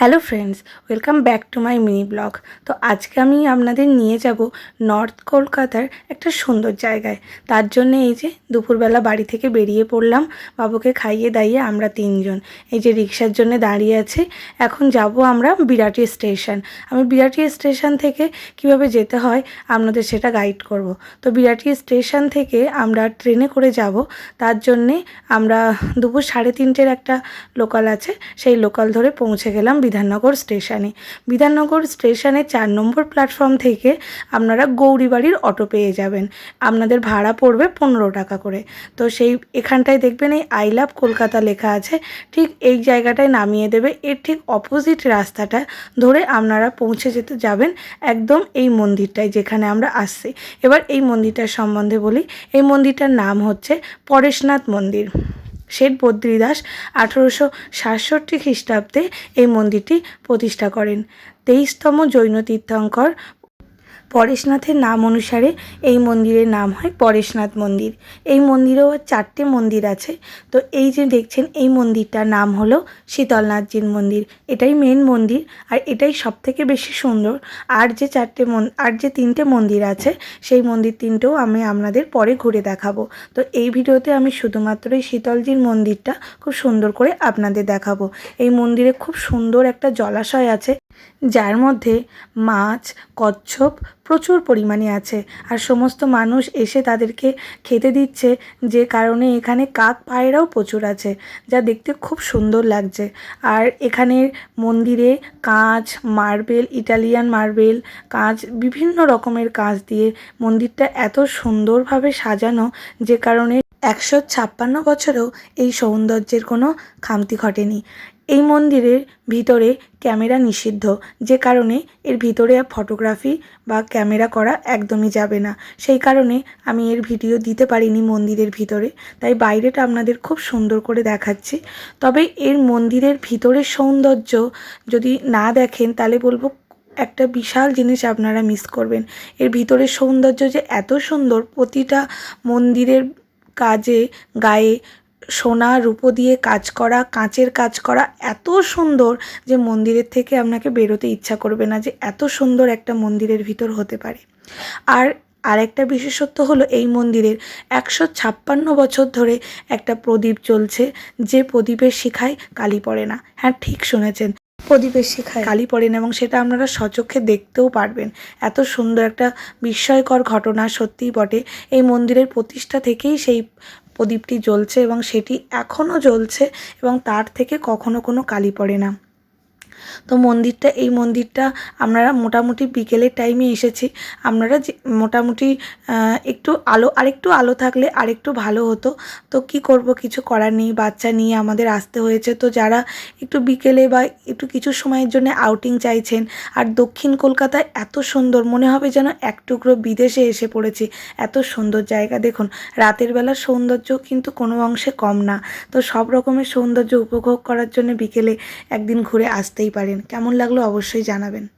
Hello friends, welcome back to my mini blog. তো আজকে আমি আপনাদের নিয়ে যাব নর্থ কলকাতার একটা সুন্দর জায়গায়। তার জন্য এই যে দুপুরবেলা বাড়ি থেকে বেরিয়ে পড়লাম, বাবুকে খাইয়ে দাইয়ে আমরা তিনজন। এই যে রিক্সার জন্য দাঁড়িয়ে আছে, এখন যাব আমরা বিরাটি স্টেশন। আমি বিরাটি স্টেশন থেকে কীভাবে যেতে হয় আপনাদের সেটা গাইড করব। তো বিরাটি স্টেশন থেকে আমরা ট্রেনে করে যাব, তার জন্যে আমরা দুপুর সাড়ে তিনটের একটা লোকাল আছে, সেই লোকাল ধরে পৌঁছে গেলাম বিধাননগর স্টেশনে। বিধাননগর স্টেশনে চার নম্বর প্ল্যাটফর্ম থেকে আপনারা গৌরীবাড়ির অটো পেয়ে যাবেন। আপনাদের ভাড়া পড়বে পনেরো টাকা করে। তো সেই এখানটায় দেখবেন এই আই লাভ কলকাতা লেখা আছে। ঠিক এই জায়গাটায় নামিয়ে দেবে। এর ঠিক অপোজিট রাস্তাটা ধরে আপনারা পৌঁছে যেতে যাবেন একদম এই মন্দিরটায় যেখানে আমরা আসছি। এবার এই মন্দিরটার সম্বন্ধে বলি। এই মন্দিরটার নাম হচ্ছে পরেশনাথ মন্দির। শেঠ বদ্রীদাস আঠেরোশো সাতষট্টি খ্রিস্টাব্দে এই মন্দিরটি প্রতিষ্ঠা করেন। তেইশতম জৈন তীর্থঙ্কর পরেশনাথের নাম অনুসারে এই মন্দিরের নাম হয় পরেশনাথ মন্দির। এই মন্দিরেও চারটে মন্দির আছে। তো এই যে দেখছেন, এই মন্দিরটার নাম হলো শীতলনাথজির মন্দির। এটাই মেন মন্দির আর এটাই সব থেকে বেশি সুন্দর। আর যে চারটে আর যে তিনটে মন্দির আছে, সেই মন্দির তিনটেও আমি আপনাদের পরে ঘুরে দেখাবো। তো এই ভিডিওতে আমি শুধুমাত্র এই শীতলজির মন্দিরটা খুব সুন্দর করে আপনাদের দেখাবো। এই মন্দিরে খুব সুন্দর একটা জলাশয় আছে, যার মধ্যে মাছ, কচ্ছপ প্রচুর পরিমাণে আছে। আর সমস্ত মানুষ এসে তাদেরকে খেতে দিচ্ছে, যে কারণে এখানে কাক পায়রাও প্রচুর আছে, যা দেখতে খুব সুন্দর লাগছে। আর এখানের মন্দিরে কাঁচ, মার্বেল, ইটালিয়ান মার্বেল, কাঁচ, বিভিন্ন রকমের কাঁচ দিয়ে মন্দিরটা এত সুন্দরভাবে সাজানো, যে কারণে একশো ছাপ্পান্ন বছরেও এই সৌন্দর্যের কোনো খামতি ঘটেনি। এই মন্দিরের ভিতরে ক্যামেরা নিষিদ্ধ। যে কারণে এর ভিতরে ফটোগ্রাফি বা ক্যামেরা করা একদমই যাবে না। সেই কারণে আমি এর ভিডিও দিতে পারিনি মন্দিরের ভিতরে। তাই বাইরেটা আপনাদের খুব সুন্দর করে দেখাচ্ছি। তবে এর মন্দিরের ভিতরের সৌন্দর্য যদি না দেখেন, তাহলে বলব একটা বিশাল জিনিস আপনারা মিস করবেন। এর ভিতরের সৌন্দর্য যে এত সুন্দর, প্রতিটা মন্দিরের কাজে, গায়ে সোনা রূপো দিয়ে কাজ করা, কাঁচের কাজ করা এত সুন্দর যে মন্দিরের থেকে আপনাকে বেরোতে ইচ্ছা করবে না যে এত সুন্দর একটা মন্দিরের ভিতর হতে পারে। আর আরেকটা বিশেষত্ব হলো এই মন্দিরের একশো ছাপ্পান্ন বছর ধরে একটা প্রদীপ চলছে যে প্রদীপের শিখায় কালি পড়ে না। হ্যাঁ ঠিক শুনেছেন। প্রদীপের শিখায়। কালি পড়ে না এবং সেটা আপনারা সচক্ষে দেখতেও পারবেন। এত সুন্দর একটা বিস্ময়কর ঘটনা সত্যিই বটে। এই মন্দিরের প্রতিষ্ঠা থেকেই সেই প্রদীপটি জ্বলছে এবং সেটি এখনও জ্বলছে এবং তার থেকে কখনো কোনো কালি পড়ে না। তো মন্দিরটা, এই মন্দিরটা আমরা মোটামুটি বিকেলের টাইমে এসেছি। আপনারা যে, মোটামুটি একটু আলো, আরেকটু আলো থাকলে আরেকটু ভালো হতো। তো কি করব? কিছু করার নেই, বাচ্চা নিয়ে আমাদের আসতে হয়েছে। তো যারা একটু বিকেলে বা একটু কিছু সময়ের জন্য আউটিং চাইছেন, আর দক্ষিণ কলকাতায় এত সুন্দর, মনে হবে যেন এক টুকরো বিদেশে এসে পড়েছি, এত সুন্দর জায়গা। দেখুন, রাতের বেলার সৌন্দর্য কিন্তু কোনো অংশে কম না। তো সব রকমের সৌন্দর্য উপভোগ করার জন্য বিকেলে একদিন ঘুরে আসতেই পারেন। কেমন লাগল অবশ্যই জানাবেন।